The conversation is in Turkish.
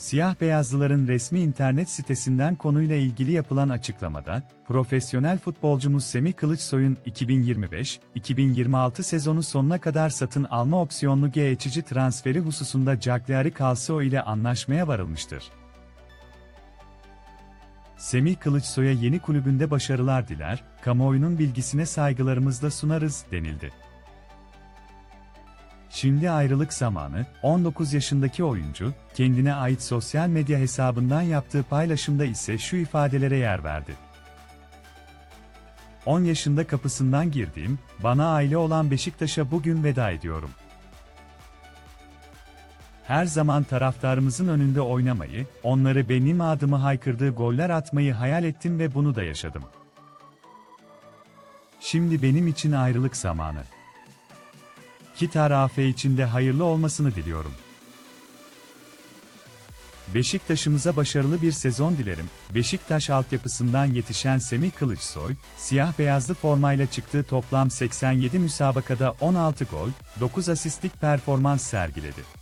Siyah beyazlıların resmi internet sitesinden konuyla ilgili yapılan açıklamada, profesyonel futbolcumuz Semih Kılıçsoy'un 2025-2026 sezonu sonuna kadar satın alma opsiyonlu geçici transferi hususunda Cagliari Calcio ile anlaşmaya varılmıştır. Semih Kılıçsoy'a yeni kulübünde başarılar diler, kamuoyunun bilgisine saygılarımızla sunarız, denildi. Şimdi ayrılık zamanı, 19 yaşındaki oyuncu, kendine ait sosyal medya hesabından yaptığı paylaşımda ise şu ifadelere yer verdi. 10 yaşında kapısından girdiğim, bana aile olan Beşiktaş'a bugün veda ediyorum. Her zaman taraftarımızın önünde oynamayı, onları benim adımı haykırdığı goller atmayı hayal ettim ve bunu da yaşadım. Şimdi benim için ayrılık zamanı. İki taraf için de hayırlı olmasını diliyorum. Beşiktaş'ımıza başarılı bir sezon dilerim. Beşiktaş altyapısından yetişen Semih Kılıçsoy, siyah beyazlı formayla çıktığı toplam 87 müsabakada 16 gol, 9 asistlik performans sergiledi.